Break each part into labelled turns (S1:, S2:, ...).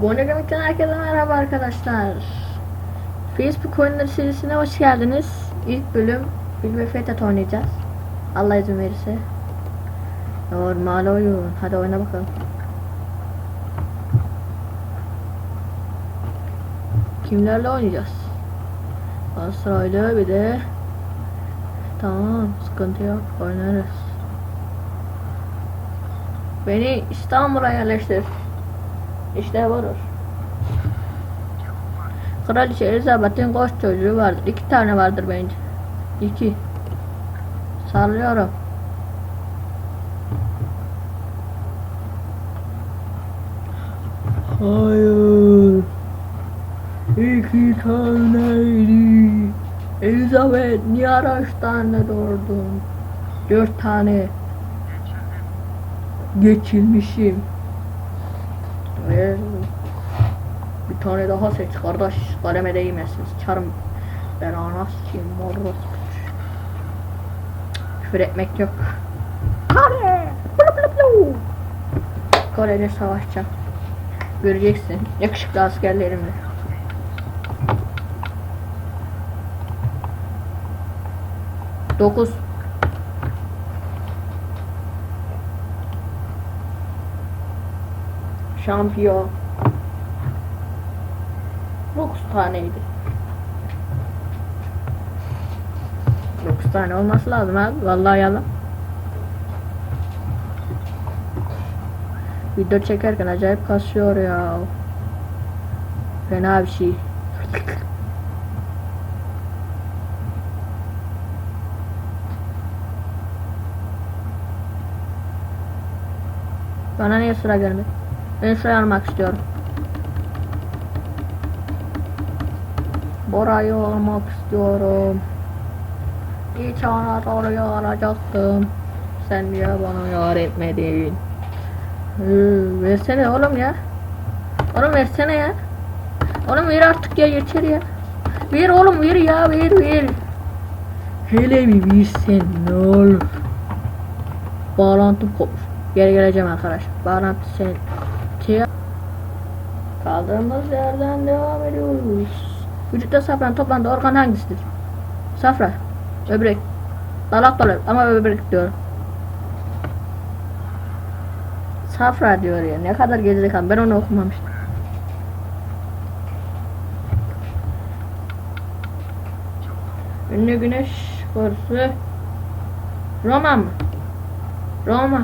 S1: Gonegramik'ten herkese merhaba arkadaşlar. Facebook oyunları serisine hoş geldiniz. İlk bölüm Bil ve Fethet oynayacağız. Allah izin verirse. Normal oyun. Hadi oyna bakalım. Kimlerle oynayacağız? Galatasaraylı bir de Tamam sıkıntı yok oynarız. Beni İstanbul'a yerleştir. İşte budur. Kraliçe Elizabeth'in koç çocuğu vardır. İki tane vardır bence. İki. Sallıyorum. Hayır. İki taneydi. Elizabeth niye araç tane doğurdun? Dört tane. Geçilmişim. Ve bir tane daha seç kardeş. Kaleme değmesin. Sıçarım. Ben anas kim morros. Küfür etmek yok. Kare. Blu blu blu. Kore'yle savaşacağım. Göreceksin. Yakışıklı askerlerimle. Dokuz. Şampiyon. 9 taneydi. 9 tane olması lazım abi. Vallahi yalan. Video çekerken acayip kasıyor ya. Fena bir şey. Bana niye sıra gelmedi? Ben şuraya almak istiyorum. Burayı almak istiyorum. İç Anadolu'yu alacaktım. Sen niye bana yar etmedin? Hı, versene oğlum ya. Oğlum versene ya. Oğlum ver artık ya yeter ya. Ver oğlum ver ya ver ver. Hele bir bilsen ne olur. Bağlantım kopmuş. Geri geleceğim arkadaş. Bağlantı senin. 2 Kaldığımız yerden devam ediyoruz. Vücutta safran toplandı organ hangisidir? Safra. Böbrek. Dalak dolar ama böbrek diyor. Safra diyor ya. Ne kadar gerizekalı. Ben onu okumamıştım. Ünlü güneş borusu Roma mı? Roma.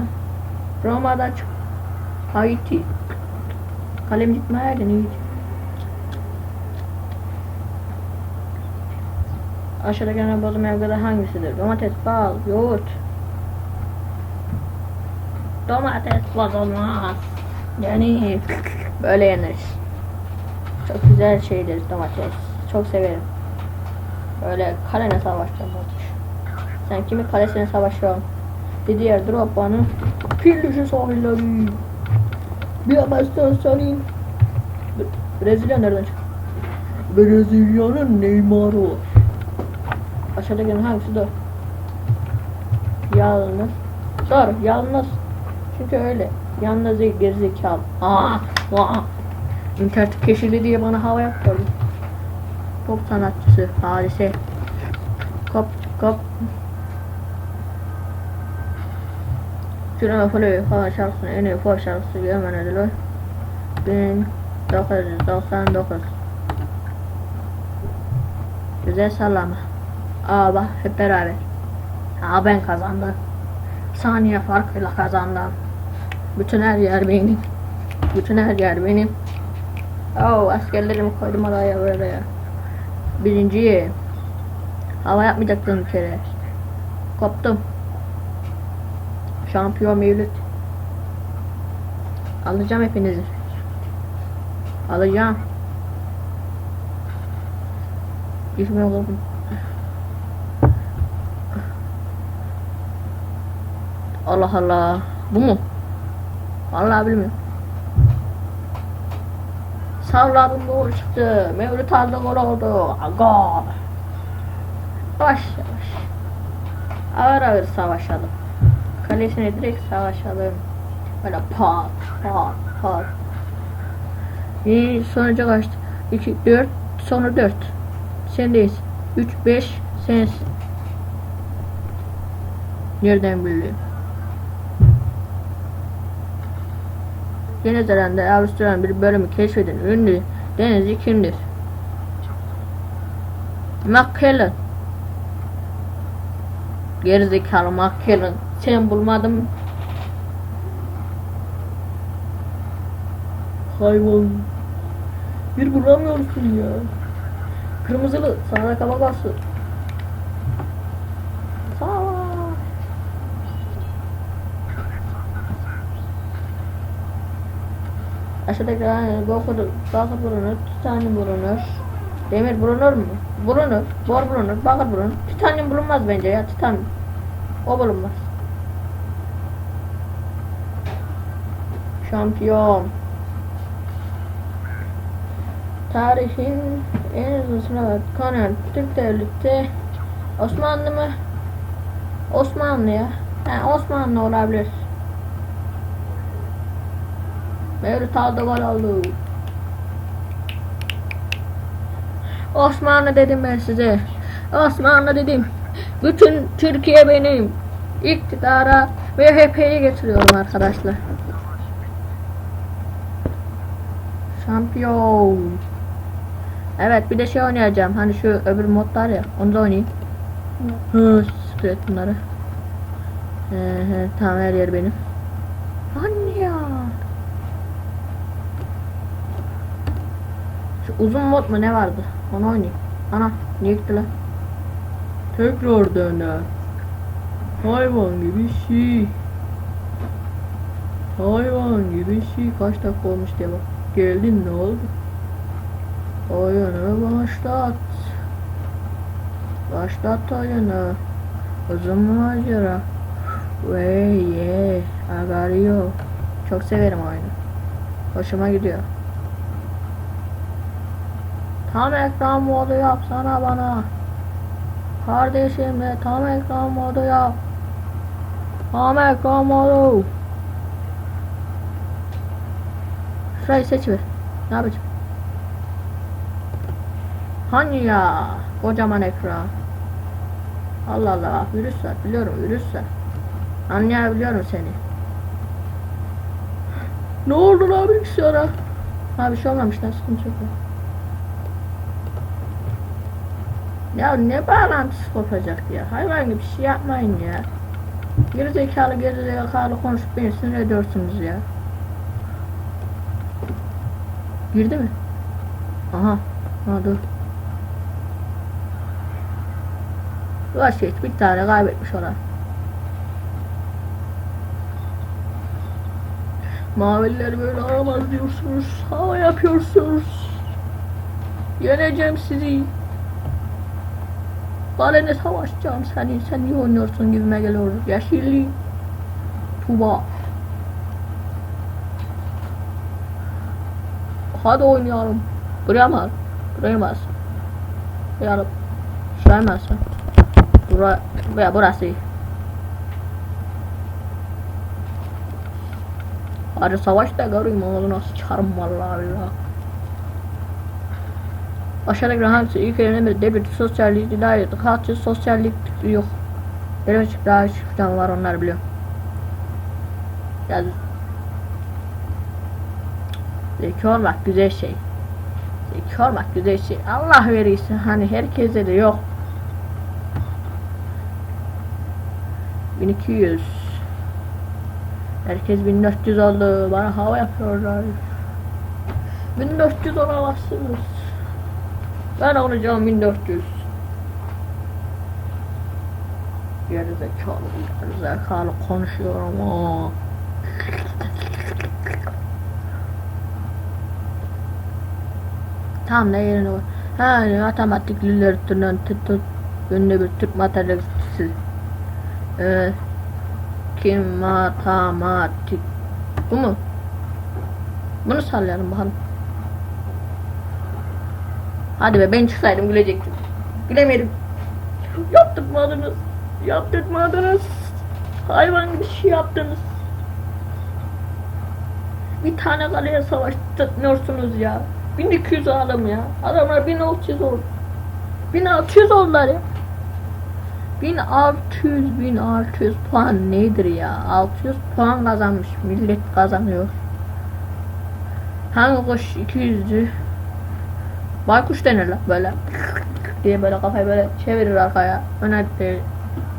S1: Roma'da çık. Haiti. Kalem gitmeyeydin iyice. Aşağıda gelen bozulmayan gıda hangisidir? Domates, bal, yoğurt. Domates bozulmaz. Yani böyle yenir. Çok güzel şeydir domates. Çok severim. Böyle kalene savaşacağım. Sen kimin kalesine savaşıyorsun? Didier Drogba'nın dişi sahilleri. Bir söyleyeyim. Bre- Brezilya nereden çıktı? Brezilya'nın Neymar'ı var. Aşağıda gelen hangisi doğru? Yalnız. Doğru yalnız. Çünkü öyle. Yalnız değil gerizekalı. Aa, aa. İnternet keşili diye bana hava yaptırdı. Pop sanatçısı Halise. Kop kop. Şuna Flu falan şarkısının en iyi pop şarkısı Yemen ödülü. 1999. Güzel sallama. Aa bak hep beraber. Aa ben kazandım. Saniye farkıyla kazandım. Bütün her yer benim. Bütün her yer benim. Oo askerlerimi koydum araya böyle ya. Birinci. Hava yapmayacaktım bir kere. Koptum. Şampiyon Mevlüt. Alacağım hepinizi. Alacağım. Gitme oğlum. Allah Allah. Bu mu? Vallahi bilmiyorum. Salladım doğru çıktı. Mevlüt aldı gol oldu. Aga. Yavaş yavaş. Ağır ağır savaşalım. Kalesine direkt savaşalım. Böyle pat pat pat. İyi sonuca kaçtı. 2, 4, sonra 4. Sendeyiz. 3, 5, sensin. Nereden biliyorum? Yeni Zelanda, Avustralya'nın bir bölümü keşfeden ünlü denizci kimdir? McKellen. Gerizekalı McKellen. Sen bulmadın mı? Hayvan. Bir bulamıyorsun ya. Kırmızılı sana kaba bastı. Aşağıdaki yani bakır, bakır bulunur, titanyum bulunur. Demir bulunur mu? Bulunur. Bor bulunur, bakır bulunur. Titanyum bulunmaz bence ya, titanyum. O bulunmaz. Şampiyon. Tarihin en uzun sınav kanan Türk Devleti Osmanlı mı? Osmanlı ya. Ha, Osmanlı olabilir. Mevlüt oldu. Osmanlı dedim ben size. Osmanlı dedim. Bütün Türkiye benim. İktidara MHP'yi getiriyorum arkadaşlar. Şampiyon. Evet bir de şey oynayacağım. Hani şu öbür modlar ya. Onu da oynayayım. Hı, sikret bunları. He he tamam her yer benim. Anne ya. Şu uzun mod mu ne vardı? Onu oynayayım. Ana niye gitti lan? Tekrar döner. Hayvan gibi şey. Hayvan gibi şey. Kaç dakika olmuş diye bak. Geldin ne oldu? Oyunu başlat. Başlat oyunu. Uzun macera. Ve ye. Agario. Çok severim oyunu. Hoşuma gidiyor. Tam ekran modu yapsana bana. Kardeşim de tam ekran modu yap. Tam ekran modu. Şurayı seç ver. Ne yapacağım? Hani ya? Kocaman ekran. Allah Allah. Virüs var. Biliyorum virüs var. Anlayabiliyorum seni. Ne oldu lan bilgisayara? Ha bir şey olmamış lan sıkıntı yok. Ya ne bağlantısı kopacak ya? Hayvan gibi şey yapmayın ya. Gerizekalı gerizekalı konuşup beni sinir ediyorsunuz ya. Girdi mi? Aha. Ha dur. Vazgeç bir tane kaybetmiş olan. Maviler böyle aramaz diyorsunuz. Hava yapıyorsunuz. Yeneceğim sizi. Bana ne savaşacağım seni. Sen iyi oynuyorsun gibime geliyor. Yeşilli. Tuba. Hadi oynayalım. Buraya al? Buraya al? Yarım. Şuraya alsın? Bura, veya burası. Hadi savaş da göreyim oğluna sıçarım vallahi billahi. Aşağıdaki hangisi ilk önemli devlet sosyallik dair halkçı sosyallik yok. Birazcık daha şifren var onlar biliyorum. Ya Zeki olmak güzel şey. Zeki olmak güzel şey. Allah verirse hani herkese de yok. 1200 Herkes 1400 oldu. Bana hava yapıyorlar. 1400 olamazsınız. Ben olacağım 1400. Gerizekalı, gerizekalı konuşuyorum ha. Tam ne yerine var? Ha, matematik literatüründen tut tut. Ünlü bir Türk matematikçisi. Ee, kim matematik. Bu mu? Bunu sallayalım bakalım. Hadi be ben çıksaydım gülecektim. Gülemedim. Yaptırmadınız. Yaptırmadınız. Hayvan gibi şey yaptınız. Bir tane kaleye savaştırmıyorsunuz ya. 1200 adam ya. Adamlar 1600 oldu. 1600 oldular ya. 1600 1600 puan nedir ya? 600 puan kazanmış. Millet kazanıyor. Hangi kuş 200'cü? Baykuş denir lan böyle. diye böyle kafayı böyle çevirir arkaya. Öne e,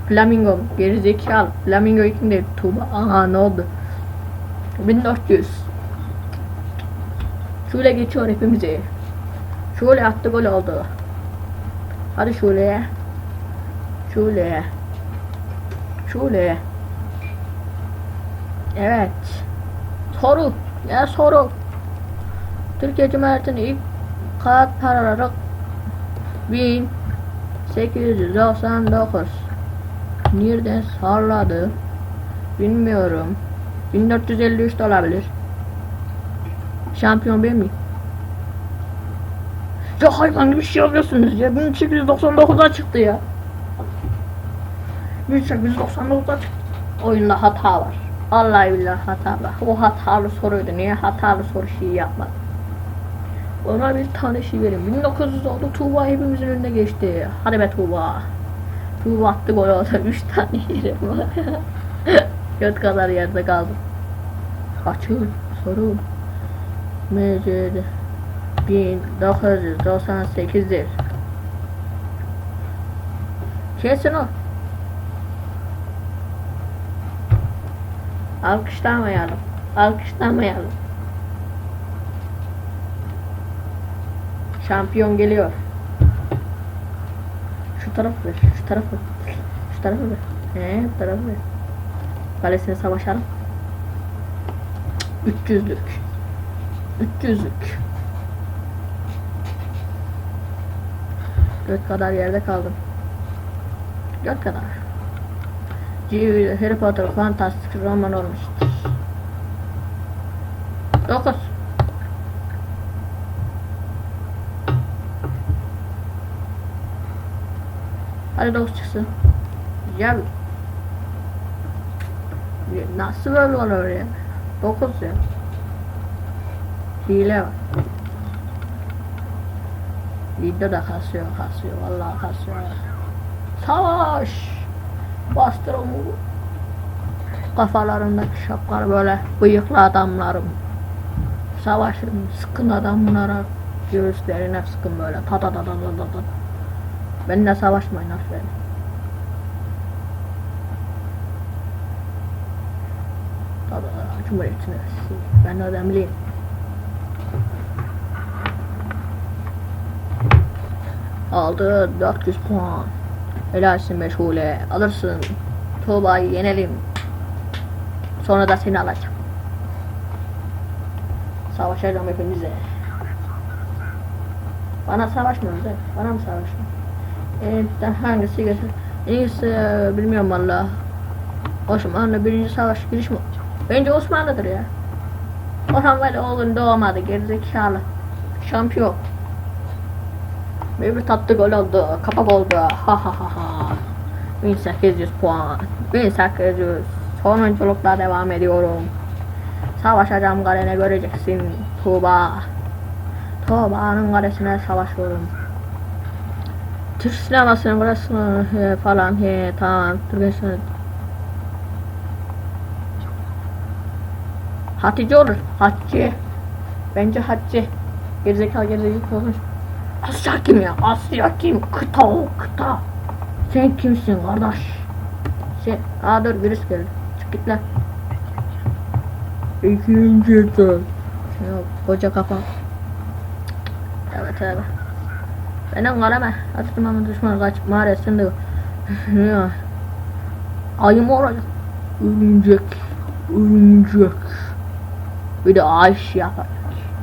S1: flamingo geri zekalı. Flamingo kim değil Tuğba. Aha ne oldu? 1400. Şöyle geçiyor hepimizi. Şöyle attı gol oldu. Hadi şöyle. Şöyle. Şöyle. Evet. Soru. Ya soru. Türkiye Cumhuriyeti'nin ilk kağıt paraları 1899 Nereden salladı? Bilmiyorum. 1453 de olabilir. Şampiyon ben miyim? Ya hayvan gibi şey yapıyorsunuz ya. 1899'a çıktı ya. 1899'a çıktı. Oyunda hata var. Vallahi billahi hata var. O hatalı soruydu. Niye hatalı soru şeyi yapmadı? Ona bir tane şey verin. 1900 oldu. Tuğba hepimizin önüne geçti. Hadi be Tuğba. Tuğba attı gol oldu. 3 tane yerim var. Göt kadar yerde kaldım. Kaçın soru. MC'de 1998'dir. Kesin o. Alkışlamayalım. Alkışlamayalım. Şampiyon geliyor. Şu taraf ver, şu taraf ver. Şu tarafı ver. He, bu tarafı ver. Kalesine savaşalım. 300'lük. 300'lük. Göt kadar yerde kaldım. Göt kadar. G- Harry Potter fantastik roman olmuştur. 9 Hadi 9 çıksın. Ya Nasıl böyle olur ya? 9 ya. Hile var. Video kasıyor, kasıyor. Vallahi kasıyor. Savaş! Bastır onu. Kafalarındaki böyle bıyıklı adamlarım. Savaşın, sıkın adamlara göğüslerine sıkın böyle. Ta ta ta ta ta ta ta. Benimle savaşmayın aferin. Tabii Cumhuriyet'in reisi. Ben Aldı 400 puan. Helalsin meşhule. Alırsın. Tuğba'yı yenelim. Sonra da seni alacağım. Savaşacağım hepinize. Bana savaşmıyoruz mi? Bana mı savaşmıyor? Evet, hangisi geçer? En iyisi e, bilmiyorum valla. Osmanlı birinci savaş giriş mi? Bence Osmanlı'dır ya. Orhan Velioğlu'nun doğmadı gerizekalı. Şampiyon. Bir tatlı gol oldu. Kapak oldu. Ha ha ha ha. 1800 puan. 1800. Sonunculukla devam ediyorum. Savaşacağım kalene göreceksin. Tuğba. Tuğba'nın kalesine savaşıyorum. Türk sinemasının burasını he, falan he tamam. Türk sinema- Hatice olur. Hatice. Bence Hatice. Gerizekalı gerizekalı konuş. Asya kim ya? Asya kim? Kıta o kıta. Sen kimsin kardeş? Sen, aa dur virüs geldi. Çık git lan. İkinci. Yok koca kafa. Evet evet. Benim kaleme. Atıştım ama düşman kaç mağarasında. Ya. Ayı mı olacak? Örümcek. Örümcek. Bir de ay şey.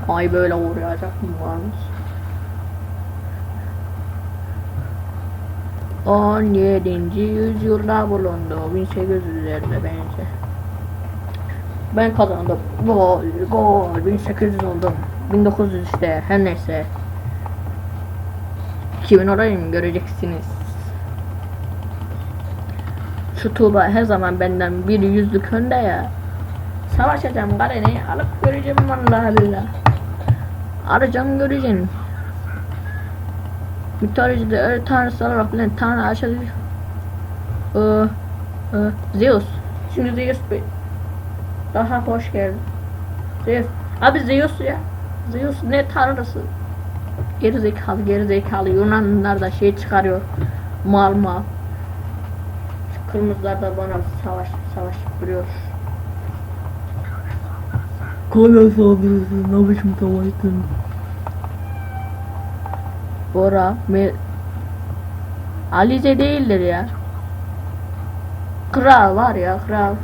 S1: Ay böyle uğrayacak mı varmış? 17. yüzyılda bulundu. 1800'lerde bence. Ben kazandım. Gol, gol. 1800 oldum. 1900 işte her neyse. 2000 orayım göreceksiniz. Şu Tuğba her zaman benden bir yüzlük önde ya. Savaşacağım Garen'i alıp göreceğim vallahi billah. Arayacağım göreceğim. Mitolojide öyle tanrısı olarak bilen tanrı aşağı ee, ee, Zeus. Şimdi Zeus Bey. Daha hoş geldin. Zeus. Abi Zeus ya. Zeus ne tanrısı? Gerizekalı gerizekalı Yunanlılar da şey çıkarıyor. Mal mal. Şu kırmızılar da bana savaş savaş duruyor.
S2: Kale saldırısı ne biçim savaştın?
S1: Bora, Me Alize değildir ya. Kral var ya kral.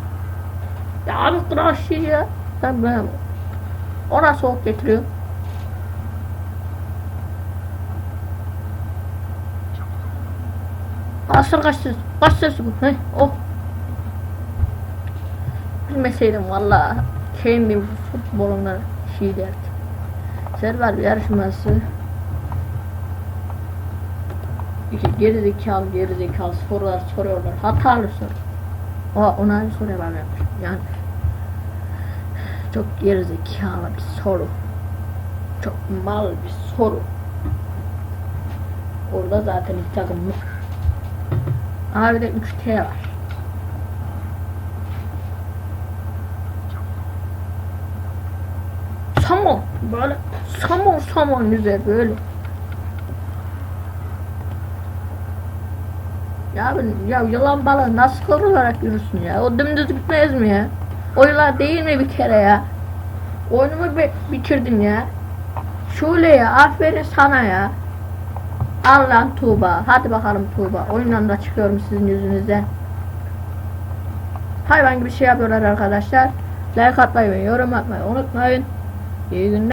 S1: Ya abi kral şey ya. Ben ben ona soğuk getiriyor. Asır kaç ses, kaç ses bu? He, oh. Bilmeseydim valla kendim futbolumda şey derdim. Server yarışması. Geri zekalı geri zekalı sorular soruyorlar. Hatalı soru. Aa ona bir soru ben. Yani çok geri zekalı bir soru. Çok mal bir soru. Orada zaten iki takım mı? Aha bir de 3T var. Samon böyle samon samon güzel böyle. Ya ya yılan balığı nasıl korularak yürüsün ya? O dümdüz gitmez mi ya? O yılan değil mi bir kere ya? Oyunumu bi bitirdin ya. Şöyle ya aferin sana ya. Al lan Tuğba. Hadi bakalım Tuğba. Oyundan da çıkıyorum sizin yüzünüzden. Hayvan gibi şey yapıyorlar arkadaşlar. Like atmayı ve yorum atmayı unutmayın. İyi günler.